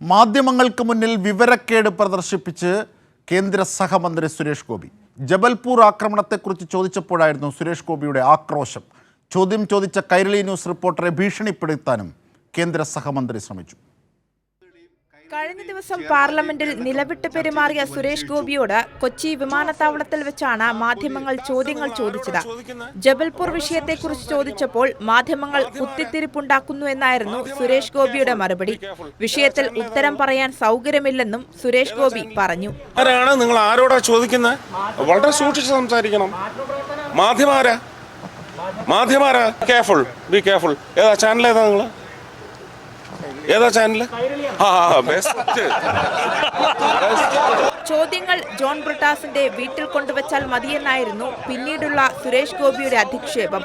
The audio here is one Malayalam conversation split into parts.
മാധ്യമങ്ങൾക്ക് മുന്നിൽ വിവരക്കേട് പ്രദർശിപ്പിച്ച് കേന്ദ്ര സഹമന്ത്രി സുരേഷ് ഗോപി. ജബൽപൂർ ആക്രമണത്തെക്കുറിച്ച് ചോദിച്ചപ്പോഴായിരുന്നു സുരേഷ് ഗോപിയുടെ ആക്രോശം. ചോദ്യം ചോദിച്ച കൈരളി ന്യൂസ് റിപ്പോർട്ടറെ ഭീഷണിപ്പെടുത്താനും കേന്ദ്ര സഹമന്ത്രി ശ്രമിച്ചു. കഴിഞ്ഞ ദിവസം പാർലമെന്റിൽ നിലവിട്ട് പെരുമാറിയ സുരേഷ് ഗോപിയോട് കൊച്ചി വിമാനത്താവളത്തിൽ വെച്ചാണ് മാധ്യമങ്ങൾ ചോദ്യങ്ങൾ ചോദിച്ചത്. ജബൽപൂർ വിഷയത്തെക്കുറിച്ച് ചോദിച്ചപ്പോൾ മാധ്യമങ്ങൾ കുത്തിത്തിരിപ്പുണ്ടാക്കുന്നു എന്നായിരുന്നു സുരേഷ് ഗോപിയുടെ മറുപടി. വിഷയത്തിൽ ഉത്തരം പറയാൻ സൗകര്യമില്ലെന്നും സുരേഷ് ഗോപി പറഞ്ഞു. ആരാണ് നിങ്ങൾ ആരോടാ ചോദിക്കുന്നത് വളരെ സൂക്ഷിച്ച് സംസാരിക്കണം. മാധ്യമാരാ മാധ്യമാരാ കെയർഫുൾ ബി കെയർഫുൾ ഏതാ ചാനൽ ഏതാ നിങ്ങൾ? ഏതാ ചാനൽ ആ ബെസ്റ്റ് ചോദ്യങ്ങൾ ജോൺ ബ്രിട്ടാസിന്റെ വീട്ടിൽ കൊണ്ടുവച്ചാൽ മതിയെന്നായിരുന്നു പിന്നീടുള്ള സുരേഷ് ഗോപിയുടെ അധിക്ഷേപം.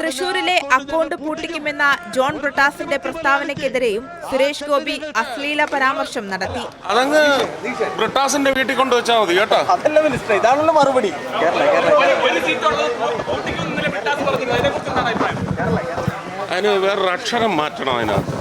തൃശൂരിലെ അക്കൗണ്ട് പൂട്ടിക്കുമെന്ന ജോൺ ബ്രിട്ടാസിന്റെ പ്രസ്താവനയ്ക്കെതിരെയും സുരേഷ് ഗോപി അശ്ലീല പരാമർശം നടത്തി. അതങ്ങ് ബ്രിട്ടാസിന്റെ വീട്ടിൽ കൊണ്ടുവച്ചാൽ മതി കേട്ടോ. അതല്ല മിനിസ്റ്റർ ഇതാണല്ലോ മറുപടി. അതിന് വേറൊരു അക്ഷരം മാറ്റണം അതിനകത്ത്.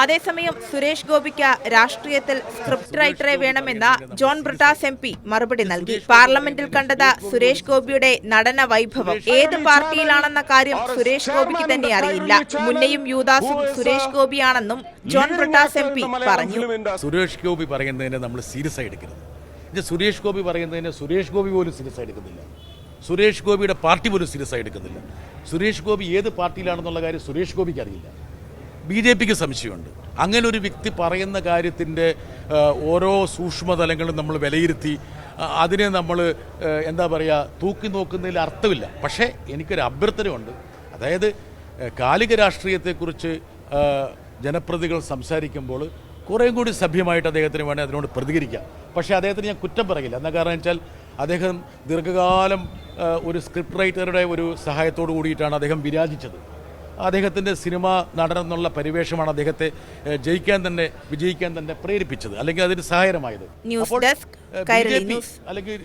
അതേസമയം സുരേഷ് ഗോപിക്ക് രാഷ്ട്രീയത്തിൽ സ്ക്രിപ്റ്റ് റൈറ്ററെ വേണമെന്ന ജോൺ ബ്രിട്ടാസ് എം പി മറുപടി നൽകി. പാർലമെന്റിൽ കണ്ടത് സുരേഷ് ഗോപിയുടെ നടന വൈഭവം. ഏത് പാർട്ടിയിലാണെന്ന കാര്യം സുരേഷ് ഗോപിക്ക് തന്നെ അറിയില്ല. മുന്നയും യൂദാസും സുരേഷ് ഗോപിയാണെന്നും ജോൺ ബ്രിട്ടാസ് എം പി പറഞ്ഞു. സുരേഷ് ഗോപി പറയുന്നതിനെ നമ്മൾ സീരിയസ് ആയി എടുക്കരുത്. സുരേഷ് ഗോപി പറയുന്നതിനെ സുരേഷ് ഗോപി പോലും സീരിയസ് ആയി എടുക്കുന്നില്ല. സുരേഷ് ഗോപിയുടെ പാർട്ടി പോലും സീരിയസ് ആയി എടുക്കുന്നില്ല. സുരേഷ് ഗോപി ഏത് പാർട്ടിയിലാണെന്നുള്ള കാര്യം സുരേഷ് ഗോപിക്ക് അറിയില്ല. ബി ജെ പിക്ക് സംശയമുണ്ട്. അങ്ങനെ ഒരു വ്യക്തി പറയുന്ന കാര്യത്തിന്റെ ഓരോ സൂക്ഷ്മതലങ്ങളും നമ്മൾ വിലയിരുത്തി അതിനെ നമ്മൾ എന്താ പറയുക തൂക്കി നോക്കുന്നതിൽ അർത്ഥമില്ല. പക്ഷേ എനിക്കൊരു അഭ്യർത്ഥനയുണ്ട്. അതായത് കാലിക രാഷ്ട്രീയത്തെക്കുറിച്ച് ജനപ്രതികൾ സംസാരിക്കുമ്പോൾ കുറേയും കൂടി സഭ്യമായിട്ട് അദ്ദേഹത്തിന് വേണേൽ അതിനോട് പ്രതികരിക്കാം. പക്ഷേ അദ്ദേഹത്തിന് ഞാൻ കുറ്റം പറയില്ല. എന്ന കാരണം വെച്ചാൽ അദ്ദേഹം ദീർഘകാലം ഒരു സ്ക്രിപ്റ്റ് റൈറ്ററുടെ ഒരു സഹായത്തോടു കൂടിയിട്ടാണ് അദ്ദേഹം വിരാജിച്ചത്. അദ്ദേഹത്തിന്റെ സിനിമ നടനെന്നുള്ള പരിവേഷമാണ് അദ്ദേഹത്തെ ജയിക്കാൻ തന്നെ വിജയിക്കാൻ തന്നെ പ്രേരിപ്പിച്ചത്. അല്ലെങ്കിൽ അതിന് സഹായകരമായത്. ന്യൂസ് ഡെസ്ക് അല്ലെങ്കിൽ